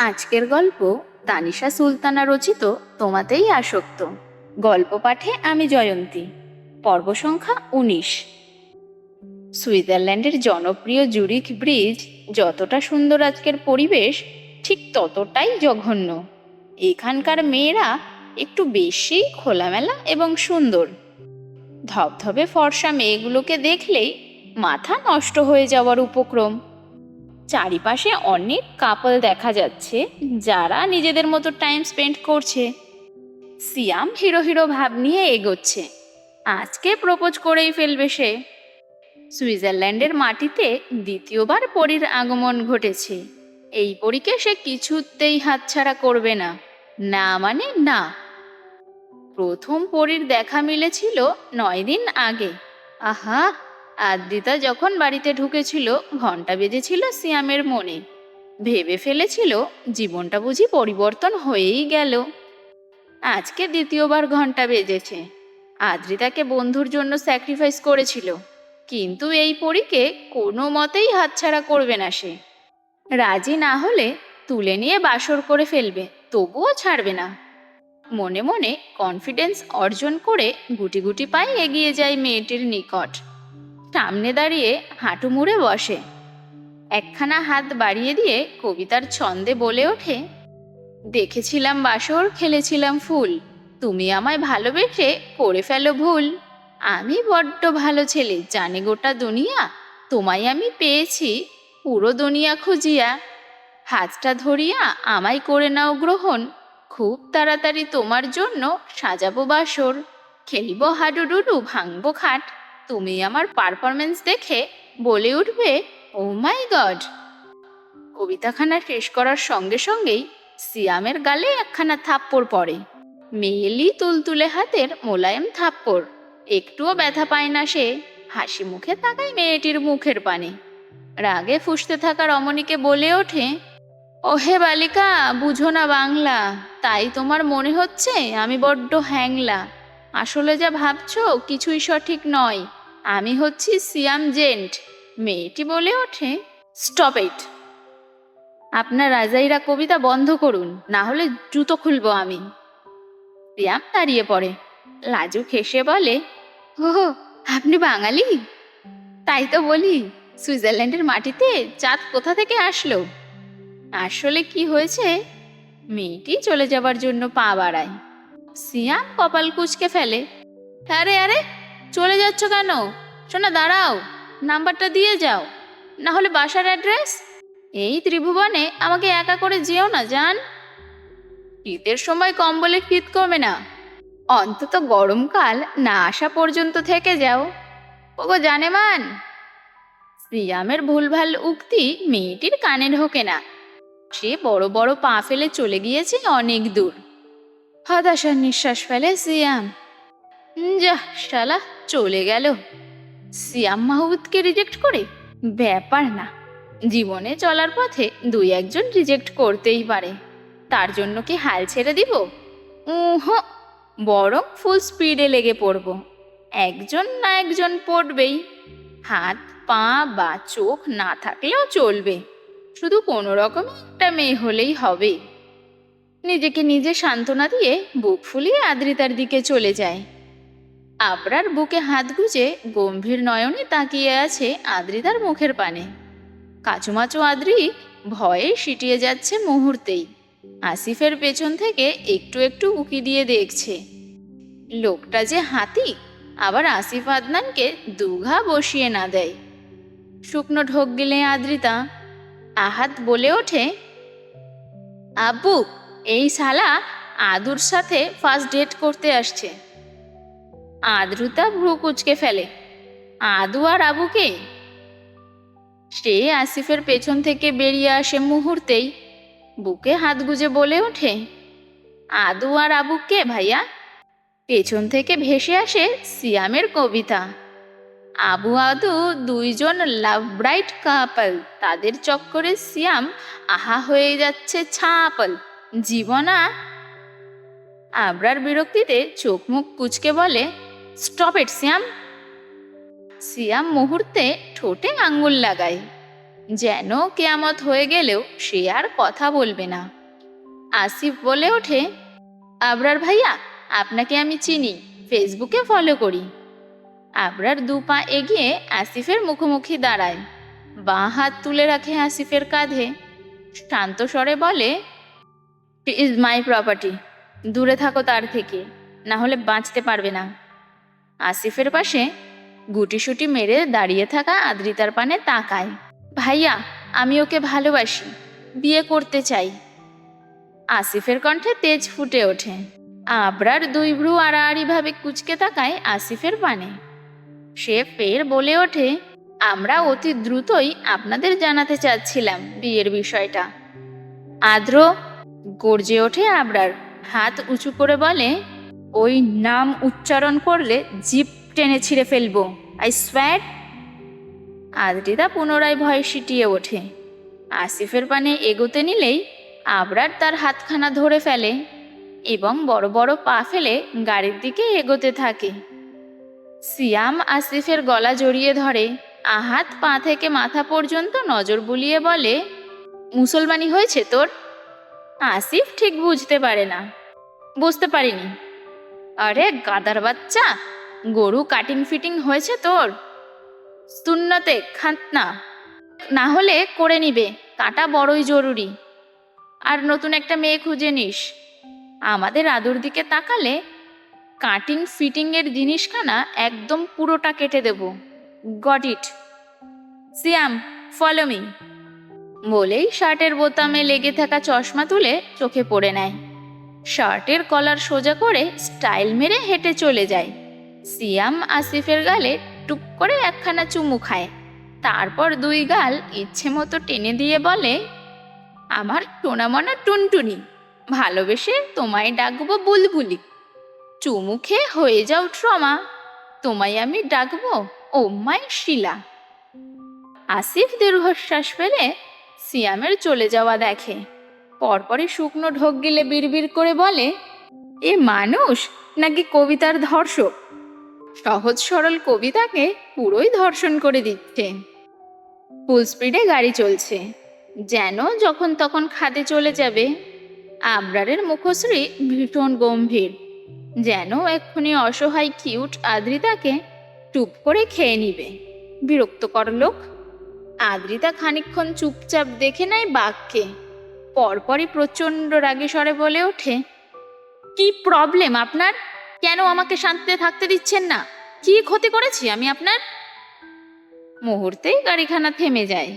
আজকের গল্প তানিশা সুলতানা রচিত তোমাতেই আসক্ত। গল্প পাঠে আমি জয়ন্তী। পর্ব সংখ্যা উনিশ। সুইজারল্যান্ডের জনপ্রিয় জুরিক ব্রিজ যতটা সুন্দর আজকের পরিবেশ, ঠিক ততটাই জঘন্য। এখানকার মেয়েরা একটু বেশি খোলামেলা এবং সুন্দর। ধবধবে ফর্সা মেয়েগুলোকে দেখলেই মাথা নষ্ট হয়ে যাওয়ার উপক্রম। চারিপাশে অনেক কাপল দেখা যাচ্ছে যারা নিজেদের মতো টাইম স্পেন্ড করছে। সিয়াম হিরো হিরো ভাব নিয়ে এগোচ্ছে। আজকে প্রপোজ করেই ফেলবে সে। সুইজারল্যান্ডের মাটিতে দ্বিতীয়বার পরীর আগমন ঘটেছে। এই পরীকে সে কিছুতেই হাতছাড়া করবে না। না মানে না। প্রথম পরীর দেখা মিলেছিল নয় দিন আগে। আহা! আদ্রিতা যখন বাড়িতে ঢুকেছিল ঘণ্টা বেজেছিল সিয়ামের মনে। ভেবে ফেলেছিল, জীবনটা বুঝি পরিবর্তন হয়েই গেল। আজকে দ্বিতীয়বার ঘণ্টা বেজেছে। আদ্রিতাকে বন্ধুর জন্য স্যাক্রিফাইস করেছিল। কিন্তু এই পরীকে কোনো মতেই হাতছাড়া করবে না সে। রাজি না হলে তুলে নিয়ে বাসর করে ফেলবে, তবুও ছাড়বে না। মনে মনে কনফিডেন্স অর্জন করে গুটি গুটি পায়ে এগিয়ে যায় মেয়েটির নিকট। সামনে দাঁড়িয়ে হাঁটু মুড়ে বসে। একখানা হাত বাড়িয়ে দিয়ে কবিতার ছন্দে বলে ওঠে, দেখেছিলাম বাসর, খেলেছিলাম ফুল, তুমি আমায় ভালোবেসে করে ফেলো ভুল। আমি বড্ড ভালো ছেলে, জানে গোটা দুনিয়া, তোমায় আমি পেয়েছি, পুরো দুনিয়া খুঁজিয়া। হাতটা ধরিয়া আমায় করে নাও গ্রহণ, খুব তাড়াতাড়ি তোমার জন্য সাজাবো বাসর। খেলিব হাডুডুডু, ভাঙবো খাট তুমি আমার পারফরমেন্স দেখে বলে উঠবে ও মাই গড কবিতাখানা শেষ করার সঙ্গে সঙ্গেই সিয়ামের গালে একখানা থাপ্পড় পড়ে। মেয়েলি তুলতুলে হাতের মোলায়েম থাপ্পড়। একটুও ব্যথা পায় না সে। হাসি মুখে তাকায় মেয়েটির মুখের পানে। রাগে ফুসতে থাকা রমণীকে বলে ওঠে, ওহে বালিকা, বুঝো না বাংলা। তাই তোমার মনে হচ্ছে আমি বড্ড হ্যাংলা। আসলে যা ভাবছ কিছুই সঠিক নয়। আমি হচ্ছি সিয়াম জেন্ট। মেয়েটি বলে ওঠে স্টপ ইট আপনার রাজাইরা কবিতা বন্ধ করুন, না হলে জুতো খুলবো আমি। সিয়াম দাঁড়িয়ে পড়ে। লাজু খেসে বলে ও আপনি বাঙালি? তাই তো বলি, সুইজারল্যান্ডের মাটিতে চাঁদ কোথা থেকে আসলো? আসলে কি হয়েছে? মেয়েটি চলে যাবার জন্য পা বাড়ায়। সিয়াম কপাল কুচকে ফেলে, আরে আরে চলে যাচ্ছ কেন? শোনা দাঁড়াও, নাম্বারটা দিয়ে যাও। না হলে বাসার অ্যাড্রেস? এই ত্রিভুবনে আমাকে একা করে যেও না, জান। শীতের সময় কম্বলে শীত কমে না। অন্তত গরমকাল না আসা পর্যন্ত থেকে যাও। ওগো জানে মান সিয়ামের ভুলভাল উক্তি মেয়েটির কানে ঢোকে না। সে বড় বড় পা ফেলে চলে গিয়েছে অনেক দূর। হতাশার নিঃশ্বাস ফেলে সিয়াম যা শালা। চলে গেল। সিয়াম মাহবুদকে রিজেক্ট করে? ব্যাপার না। জীবনে চলার পথে দুই একজন রিজেক্ট করতেই পারে। তার জন্য কি হাল ছেড়ে দিব? উহ, বরং ফুল স্পিডে লেগে পড়ব। একজন না একজন পড়বেই। হাত, পা বা চোখ না থাকলেও চলবে। শুধু কোনো রকম একটা মেয়ে হলেই হবে। নিজেকে নিজে সান্ত্বনা দিয়ে বুক ফুলিয়ে আদ্রিতার দিকে চলে যায়। আবরার বুকে হাত গুজে গম্ভীর নয়নে তাকিয়ে আছে আদ্রিতার মুখের পানে। কাচুমাচু আদ্রি ভয়ে সিটিয়ে যাচ্ছে মুহূর্তেই। আসিফের পেছন থেকে একটু একটু উকি দিয়ে দেখছে। লোকটা যে হাতি, আবার আসিফ আদনানকে দুঘা বসিয়ে না দেয়। শুকনো ঢোক গেলে আদ্রিতা আহাত বলে ওঠে, আব্বু, এই শালা আদুর সাথে ফার্স্ট ডেট করতে আসছে। আদ্রুতা ভ্রু কুচকে ফেলে। আদু আর আবুকে? সে আসিফের পেছন থেকে বেরিয়ে আসে মুহূর্তেই। বুকে হাত গুজে বলে ওঠে, আদু আর আবু কে ভাইয়া? পেছন থেকে ভেসে আসে সিয়ামের কবিতা। আবু আদু দুইজন লাভ ব্রাইট কাপল। তাদের চক্করে সিয়াম আহা হয়ে যাচ্ছে ছাপল। জীবনা আবরার বিরক্তিতে চোখ মুখ কুচকে বলে স্টপ ইট সিয়াম সিয়াম মুহূর্তে ঠোঁটে আঙ্গুল লাগায়। যেন কেয়ামত হয়ে গেলেও সে আর কথা বলবে না। আসিফ বলে ওঠে, আবরার ভাইয়া, আপনাকে আমি চিনি, ফেসবুকে ফলো করি। আবরার দু পা এগিয়ে আসিফের মুখোমুখি দাঁড়ায়। বাঁ হাত তুলে রাখে আসিফের কাঁধে। শান্ত স্বরে বলে ইজ মাই প্রপার্টি দূরে থাকো তার থেকে, না হলে বাঁচতে পারবে না। আসিফের পাশে গুটিসুটি মেরে দাঁড়িয়ে থাকা আদ্রিতার পানে তাকায়। ভাইয়া, আমি ওকে ভালোবাসি, বিয়ে করতে চাই। আসিফের কণ্ঠে তেজ ফুটে ওঠে। আবরার দুই ভ্রু আড়াআড়িভাবে কুচকে তাকায় আসিফের পানে। সে ফের বলে ওঠে, আমরা অতি দ্রুতই আপনাদের জানাতে চাচ্ছিলাম বিয়ের বিষয়টা। আদ্র গর্জে ওঠে আবরার, হাত উঁচু করে বলে ওই নাম উচ্চারণ করলে জিপ টেনে ছিঁড়ে ফেলব। আই স্প্যাট আদ্রিতা পুনরায় ভয়ে সিটিয়ে ওঠে। আসিফের পানে এগোতে নিলেই আবরার তার হাতখানা ধরে ফেলে এবং বড় বড় পা ফেলে গাড়ির দিকে এগোতে থাকে। সিয়াম আসিফের গলা জড়িয়ে ধরে, আহাত পা থেকে মাথা পর্যন্ত নজর বুলিয়ে বলে, মুসলমানি হয়েছে তোর? আসিফ ঠিক বুঝতে পারে না। বুঝতে পারিনি। আরে গাদার বাচ্চা, গরু কাটিং ফিটিং হয়েছে তোর? সুন্নতে খাতনা না হলে করে নিবে কাটা বড়ই জরুরি। আর নতুন একটা মেয়ে খুঁজে নিস। আমাদের আদুর দিকে তাকালে কাটিং ফিটিংয়ের জিনিসখানা একদম পুরোটা কেটে দেব। Got it Siam follow me বলেই শার্টের বোতামে লেগে থাকা চশমা তুলে চোখে পড়ে নেয়। শার্টের কলার সোজা করে স্টাইল মেরে হেঁটে চলে যায়। সিয়াম আসিফের গালে টুপ করে একখানা চুমু খায়। তারপর দুই গাল ইচ্ছে মতো টেনে দিয়ে বলে, আমার টোনামনা টুনটুনি, ভালোবেসে তোমায় ডাকবো বুলবুলি। চুমু খেয়ে হয়ে যাও ট্রমা, তোমায় আমি ডাকবো ও মাই শিলা। আসিফ দীর্ঘশ্বাস ফেলে সিয়ামের চলে যাওয়া দেখে। পরপরই শুকনো ঢোক গিলে বিড়বিড় করে বলে, এ মানুষ নাকি কবিতার ধর্ষক? সহজ সরল কবিতাকে পুরোই ধর্ষণ করে দিচ্ছে। ফুল স্পিডে গাড়ি চলছে। যেন যখন তখন খাদে চলে যাবে। আবরারের মুখশ্রী ভীষণ গম্ভীর। যেন এক্ষুনি অসহায় কিউট আদ্রিতাকে টুপ করে খেয়ে নিবে। বিরক্তকর লোক। আদ্রিতা খানিকক্ষণ চুপচাপ দেখে নেয় বাঘকে। পরপরই প্রচণ্ড রাগে স্বরে বলে ওঠে, কি প্রবলেম আপনার? কেন আমাকে শান্তিতে থাকতে দিচ্ছেন না? কি ক্ষতি করেছি আমি আপনার? মুহূর্তেই গাড়িখানা থেমে যায়।